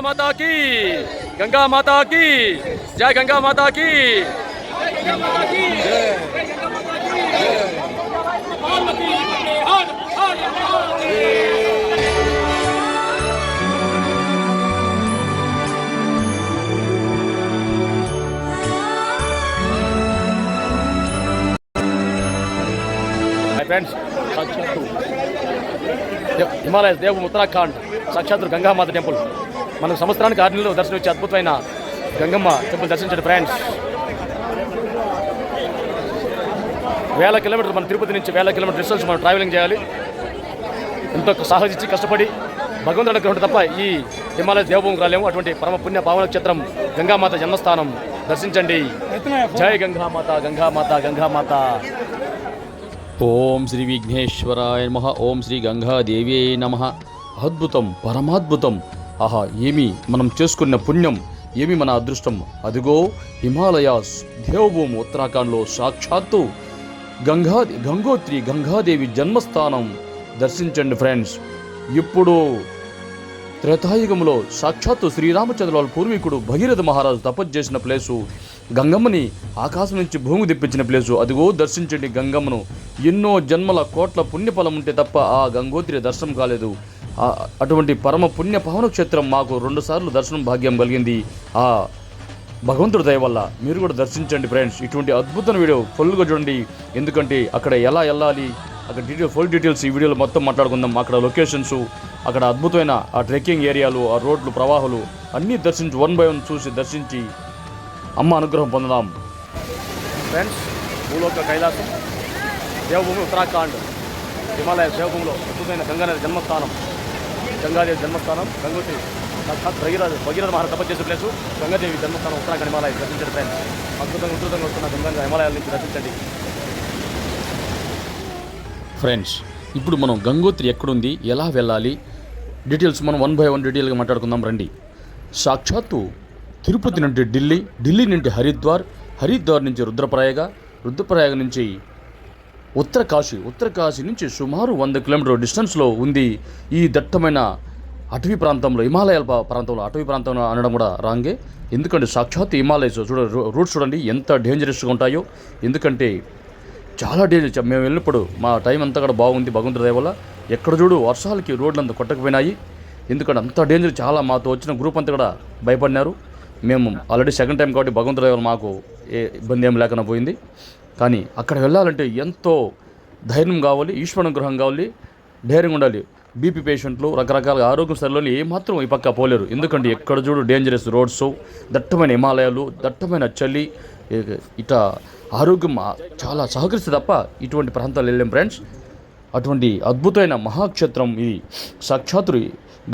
మాతా కీ గంగా మాతా కీ జై గంగా మాతా కీ మై ఫ్రెండ్స్ సాక్షాత్తు దే- హిమాలయ దేవు ఉత్తరాఖండ్ సాక్షాత్తు గంగామాత టెంపుల్ మనం సంవత్సరానికి ఆరు నెలలు దర్శనం ఇచ్చే అద్భుతమైన గంగమ్మ టెంపుల్ దర్శించండి ఫ్రెండ్స్. వేల కిలోమీటర్లు మన తిరుపతి నుంచి వేల కిలోమీటర్ డిస్టెన్స్ మనం ట్రావెలింగ్ చేయాలి. ఎంతో సాహసించి కష్టపడి భగవంతుడి దగ్గర తప్ప ఈ హిమాలయ దేవభూమి రాలేము అటువంటి పరమ పుణ్య పావన క్షేత్రం గంగామాత జన్మస్థానం దర్శించండి. జై గంగామాత గంగామాత గంగామాత. ఓం శ్రీ విఘ్నేశ్వరాయ నమ ఓం శ్రీ గంగాదేవి నమ. అద్భుతం పరమాద్భుతం. ఆహా ఏమి? మనం చేసుకున్న పుణ్యం ఏమి మన అదృష్టం? అదిగో హిమాలయాస్ దేవభూమి ఉత్తరాఖండ్లో సాక్షాత్తు గంగా గంగోత్రి గంగాదేవి జన్మస్థానం. దర్శించండి ఫ్రెండ్స్. ఇప్పుడు త్రేతాయుగంలో సాక్షాత్తు శ్రీరామచంద్ర పూర్వీకుడు భగీరథ మహారాజు తపస్సు చేసిన ప్లేసు గంగమ్మని ఆకాశం నుంచి భూమి తెప్పించిన ప్లేసు. అదిగో దర్శించండి గంగమ్మను. ఎన్నో జన్మల కోట్ల పుణ్యఫలం ఉంటే తప్ప ఆ గంగోత్రి దర్శనం కాలేదు. అటువంటి పరమ పుణ్య పవన క్షేత్రం మాకు రెండుసార్లు దర్శనం భాగ్యం కలిగింది. ఆ భగవంతుడి దయ వల్ల మీరు కూడా దర్శించండి ఫ్రెండ్స్. ఇటువంటి అద్భుతమైన వీడియో ఫుల్గా చూడండి. ఎందుకంటే అక్కడ ఎలా వెళ్ళాలి అక్కడ డీటెయిల్ ఫుల్ డీటెయిల్స్ ఈ వీడియోలో మొత్తం మాట్లాడుకుందాం. అక్కడ లొకేషన్స్ అక్కడ అద్భుతమైన ఆ ట్రెక్కింగ్ ఏరియాలు ఆ రోడ్లు ప్రవాహాలు అన్నీ దర్శించి వన్ బై వన్ చూసి దర్శించి అమ్మ అనుగ్రహం పొందదాం. ఫ్రెండ్స్ భూలోక కైలాసం దేవభూమి ఉత్తరాఖండ్ హిమాలయ దేవభూమిలో అద్భుతమైన గంగానది జన్మస్థానం. గంగాదేవి జన్మస్థానం గంగోత్రి సాక్షాత్ భగీరథ భగీరథ మహారాజ్ తపస్సు చేసే ప్లేసు గంగాదేవి జన్మస్థానం ఉత్తరాఖండ్ హిమాలయ దర్శించండి ఫ్రెండ్స్ అద్భుతంగా అద్భుతంగా వస్తున్న గంగా హిమాలయాల నుంచి దర్శించండి. ఫ్రెండ్స్ ఇప్పుడు మనం గంగోత్రి ఎక్కడుంది ఎలా వెళ్ళాలి? డీటెయిల్స్ మనం వన్ బై వన్ డీటెయిల్గా మాట్లాడుకుందాం రండి. సాక్షాత్తు తిరుపతి నుండి ఢిల్లీ ఢిల్లీ నుండి హరిద్వార్ హరిద్వార్ నుంచి రుద్రప్రయాగ రుద్రప్రయాగ నుంచి ఉత్తరకాశీ ఉత్తరకాశీ నుంచి సుమారు వంద కిలోమీటర్ డిస్టెన్స్లో ఉంది ఈ దట్టమైన అటవీ ప్రాంతంలో హిమాలయాల ప్రాంతంలో అటవీ ప్రాంతంలో అనడం కూడా రాంగే. ఎందుకంటే సాక్షాత్ హిమాలయస్ చూడ రూట్స్ చూడండి ఎంత డేంజరస్గా ఉంటాయో. ఎందుకంటే చాలా డేంజర్ మేము వెళ్ళినప్పుడు మా టైం అంతా కూడా బాగుంది భగవంతుడి దయ వల్ల. ఎక్కడ చూడు వర్షాలకి రోడ్లు అంతా కొట్టకపోయినాయి. ఎందుకంటే అంత డేంజర్ చాలా మాతో వచ్చిన గ్రూప్ అంతా కూడా భయపడినారు. మేము ఆల్రెడీ సెకండ్ టైం కాబట్టి భగవంతుడి దయ వల్ల మాకు ఏ ఇబ్బంది ఏం లేకుండా పోయింది. కానీ అక్కడ వెళ్ళాలంటే ఎంతో ధైర్యం కావాలి ఈశ్వరానుగ్రహం కావాలి ధైర్యం ఉండాలి. బీపీ పేషెంట్లు రకరకాల ఆరోగ్య స్థాయిలో ఏమాత్రం ఈ పక్క పోలేరు. ఎందుకంటే ఎక్కడ చూడు డేంజరస్ రోడ్స్ దట్టమైన హిమాలయాలు దట్టమైన చలి ఇట ఆరోగ్యం చాలా సహకరిస్తే తప్ప ఇటువంటి ప్రాంతాలు వెళ్ళాం ఫ్రెండ్స్ అటువంటి అద్భుతమైన మహాక్షేత్రం ఇది. సాక్షాత్తు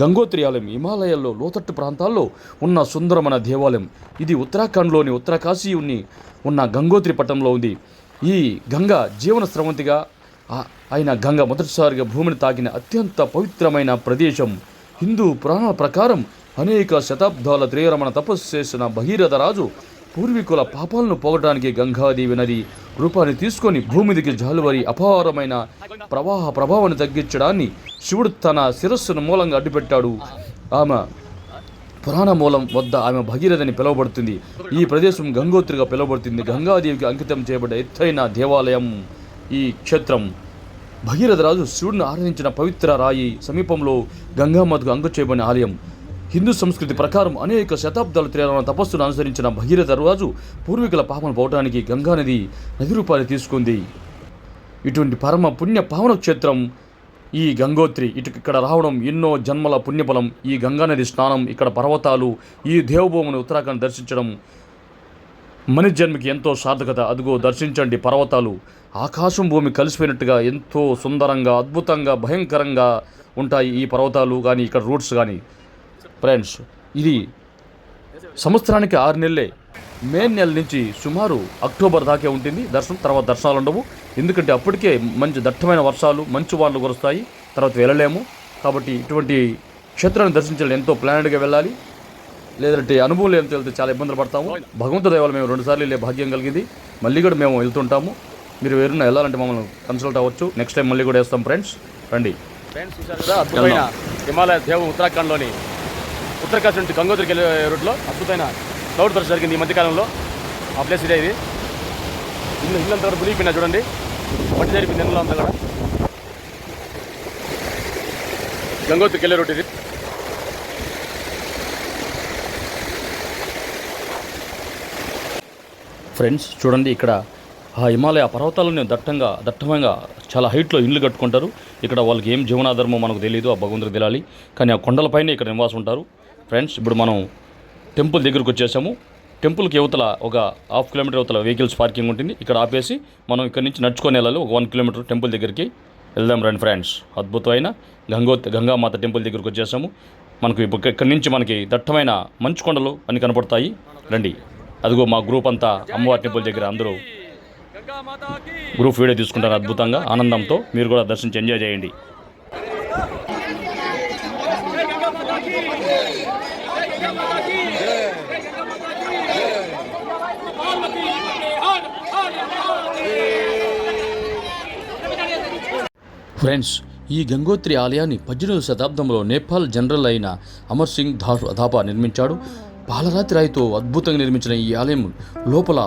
గంగోత్రి ఆలయం హిమాలయాల్లో లోతట్టు ప్రాంతాల్లో ఉన్న సుందరమైన దేవాలయం. ఇది ఉత్తరాఖండ్లోని ఉత్తరకాశీ ఉన్ని ఉన్న గంగోత్రి పట్టణంలో ఉంది. ఈ గంగ జీవన స్రవంతిగా ఆయన అయిన గంగ మొదటిసారిగా భూమిని తాకిన అత్యంత పవిత్రమైన ప్రదేశం. హిందూ పురాణాల ప్రకారం అనేక శతాబ్దాల త్రియరమణ తపస్సు చేసిన భగీరథ రాజు పూర్వీకుల పాపాలను పోగటానికి గంగాదేవి నది రూపాన్ని తీసుకొని భూమిదికి జాలువరి అపారమైన ప్రవాహ ప్రభావాన్ని తగ్గించడాన్ని శివుడు తన శిరస్సును మూలంగా అడ్డుపెట్టాడు. ఆమె పురాణ మూలం వద్ద ఆమె భగీరథని పిలువబడుతుంది. ఈ ప్రదేశం గంగోత్రిగా పిలువబడుతుంది. గంగాదేవికి అంకితం చేయబడ్డ ఎత్తైన దేవాలయం ఈ క్షేత్రం. భగీరథ రాజు శివుడిని ఆరాధించిన పవిత్ర రాయి సమీపంలో గంగామాతకు అంకు చేయబడిన ఆలయం. హిందూ సంస్కృతి ప్రకారం అనేక శతాబ్దాల త్రేరణ తపస్సును అనుసరించిన భగీరథ రాజు పూర్వీకుల పాపను పోవటానికి గంగానది నది రూపాన్ని తీసుకుంది. ఇటువంటి పరమ పుణ్య పావన క్షేత్రం ఈ గంగోత్రి. ఇటు ఇక్కడ రావడం ఎన్నో జన్మల పుణ్యఫలం. ఈ గంగానది స్నానం ఇక్కడ పర్వతాలు ఈ దేవభూమిని ఉత్తరాఖండ్ దర్శించడం మనిషి జన్మకి ఎంతో సార్థకత. అదిగో దర్శించండి పర్వతాలు. ఆకాశం భూమి కలిసిపోయినట్టుగా ఎంతో సుందరంగా అద్భుతంగా భయంకరంగా ఉంటాయి ఈ పర్వతాలు. కానీ ఇక్కడ రూట్స్ కానీ ఫ్రెండ్స్ ఇది సంవత్సరానికి ఆరు నెలలే. మే నెల నుంచి సుమారు అక్టోబర్ దాకే ఉంటుంది. దర్శనం తర్వాత దర్శనాలు ఉండవు. ఎందుకంటే అప్పటికే మంచి దట్టమైన వర్షాలు మంచు వానలు కురుస్తాయి. తర్వాత వెళ్ళలేము. కాబట్టి ఇటువంటి క్షేత్రాన్ని దర్శించాలి ఎంతో ప్లానెడ్గా వెళ్ళాలి. లేదంటే అనుభవం లేని వెళ్తే చాలా ఇబ్బందులు పడతాము. భగవంతుడు దయవల్ల మేము రెండుసార్లు వెళ్ళే భాగ్యం కలిగింది. మళ్ళీ కూడా మేము వెళ్తుంటాము. మీరు ఎవరైనా వెళ్ళాలంటే మమ్మల్ని కన్సల్ట్ అవ్వచ్చు. నెక్స్ట్ టైం మళ్ళీ కూడా వేస్తాం ఫ్రెండ్స్. రండి. ఫ్రెండ్స్ అద్భుతమైన హిమాలయ దేవం ఉత్తరాఖండ్లోని ఉత్తరకాశీ నుంచి గంగోత్రికి వెళ్ళే రూట్లో అద్భుతమైన క్లౌడ్ బర్స్ జరిగింది ఈ మధ్యకాలంలో. ఆ ప్లేస్ ఇదే ఇది. ఇల్లు ఇల్లు అంతా కూడా మునిగిపోయినా చూడండి. మట్టి జరిపింది ఇల్లు అంతా కూడా. గంగోత్రికి వెళ్ళే రూట్ ఇది. ఫ్రెండ్స్ చూడండి ఇక్కడ ఆ హిమాలయ పర్వతాలను దట్టంగా దట్టంగా చాలా హైట్లో ఇండ్లు కట్టుకుంటారు. ఇక్కడ వాళ్ళకి ఏం జీవనాధారమో మనకు తెలియదు ఆ భగవంతుడికి తెలియాలి కానీ ఆ కొండలపైనే ఇక్కడ నివాసం ఉంటారు. ఫ్రెండ్స్ ఇప్పుడు మనం టెంపుల్ దగ్గరకు వచ్చేసాము. టెంపుల్కి యువతల ఒక హాఫ్ కిలోమీటర్ యువతల వెహికల్స్ పార్కింగ్ ఉంటుంది. ఇక్కడ ఆపేసి మనం ఇక్కడ నుంచి నడుచుకొని వెళ్ళాలి ఒక వన్ కిలోమీటర్ టెంపుల్ దగ్గరికి వెళ్దాం రండి ఫ్రెండ్స్. అద్భుతమైన గంగోత్ గంగామాత టెంపుల్ దగ్గరకు వచ్చేసాము. మనకు ఇప్పుడు ఇక్కడి నుంచి మనకి దట్టమైన మంచు కొండలు అన్ని కనపడతాయి. రండి. అదిగో మా గ్రూప్ అంతా అమ్మవారి టెంపుల్ దగ్గర అందరూ గ్రూప్ వీడియో తీసుకుంటారు అద్భుతంగా ఆనందంతో. మీరు కూడా దర్శించి ఎంజాయ్ చేయండి. ఫ్రెండ్స్ ఈ గంగోత్రి ఆలయాన్ని పద్దెనిమిదవ శతాబ్దంలో నేపాల్ జనరల్ అయిన అమర్ సింగ్ ధార్ అధాపా నిర్మించాడు. పాలరాతి రాయితో అద్భుతంగా నిర్మించిన ఈ ఆలయం లోపల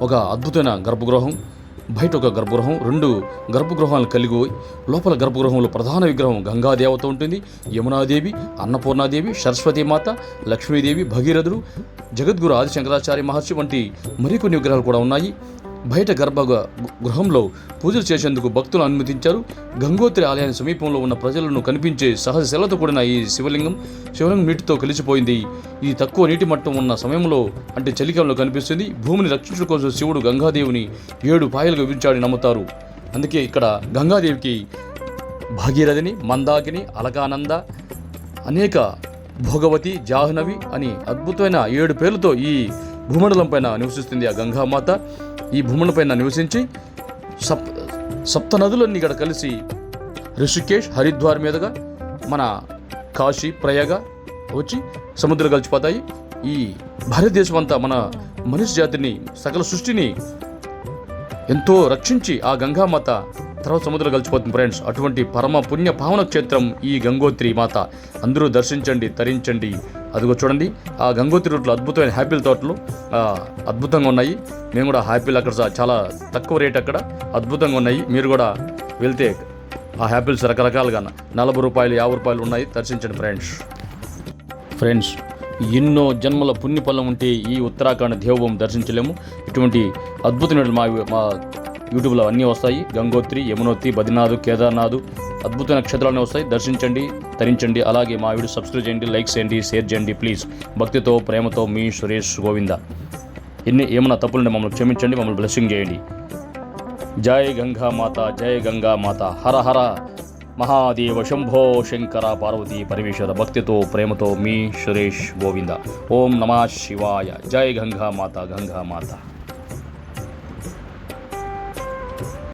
ఒక అద్భుతమైన గర్భగృహం బయట ఒక గర్భగృహం రెండు గర్భగృహాలను కలిగి లోపల గర్భగృహంలో ప్రధాన విగ్రహం గంగాదేవత ఉంటుంది. యమునాదేవి అన్నపూర్ణాదేవి సరస్వతీమాత లక్ష్మీదేవి భగీరథుడు జగద్గురు ఆదిశంకరాచార్య మహర్షి వంటి మరికొన్ని విగ్రహాలు కూడా ఉన్నాయి. బయట గర్భ గ- గృహంలో పూజలు చేసేందుకు భక్తులు అనుమతించారు. గంగోత్రి ఆలయాన్ని సమీపంలో ఉన్న ప్రజలను కనిపించే సహజ శిలతో కూడిన ఈ శివలింగం శివలింగం నీటితో కలిసిపోయింది. ఈ తక్కువ నీటి మట్టం ఉన్న సమయంలో అంటే చలికాలంలో కనిపిస్తుంది. భూమిని రక్షించడం కోసం శివుడు గంగాదేవిని ఏడు పాయలుగా విభించాడని నమ్ముతారు. అందుకే ఇక్కడ గంగాదేవికి భాగీరథిని మందాకిని అలకానంద అనేక భోగవతి జాహ్నవి అని అద్భుతమైన ఏడు పేర్లతో ఈ భూమండలం పైన నివసిస్తుంది ఆ గంగామాత. ఈ భూమండలం పైన నివసించి సప్ సప్త నదులన్నీ ఇక్కడ కలిసి రిషికేష్ హరిద్వార్ మీదుగా మన కాశీ ప్రయాగ వచ్చి సముద్రం కలిసిపోతాయి. ఈ భారతదేశం అంతా మన మనిషి జాతిని సకల సృష్టిని ఎంతో రక్షించి ఆ గంగామాత తర్వాత సముద్రం కలిసిపోతుంది ఫ్రెండ్స్. అటువంటి పరమ పుణ్య పావన క్షేత్రం ఈ గంగోత్రి మాత. అందరూ దర్శించండి తరించండి అదిగో చూడండి ఆ గంగోత్రి రూట్లో అద్భుతమైన హ్యాపీల తోటలు అద్భుతంగా ఉన్నాయి. మేము కూడా హ్యాపీలు అక్కడ చాలా తక్కువ రేట్ అక్కడ అద్భుతంగా ఉన్నాయి. మీరు కూడా వెళ్తే ఆ హ్యాపీల్స్ రకరకాలుగా నలభై రూపాయలు యాభై రూపాయలు ఉన్నాయి. దర్శించండి ఫ్రెండ్స్. ఫ్రెండ్స్ ఎన్నో జన్మల పుణ్యఫలం ఉంటే ఈ ఉత్తరాఖండ్ దేవభూమి దర్శించలేము. ఇటువంటి అద్భుతమైన మా మా యూట్యూబ్లో అన్నీ వస్తాయి. గంగోత్రి యమునోత్రి బద్రీనాథ్ కేదార్నాథ్ అద్భుత నక్షత్రాలన్నీ వస్తాయి. దర్శించండి తరించండి. అలాగే మా వీడియో సబ్స్క్రైబ్ చేయండి లైక్ చేయండి షేర్ చేయండి ప్లీజ్ భక్తితో ప్రేమతో మీ సురేష్ గోవింద. ఎన్ని ఏమైనా తప్పులుంటే మమ్మల్ని క్షమించండి మమ్మల్ని బ్లెస్సింగ్ చేయండి. జై గంగా మాత జై గంగా మాత. హర హర. మహాదేవ శంభో శంకర పార్వతీ పరమేశ్వర భక్తితో ప్రేమతో మీ సురేష్ గోవింద. ఓం నమ శివాయ. జై గంగా మాత గంగా మాత.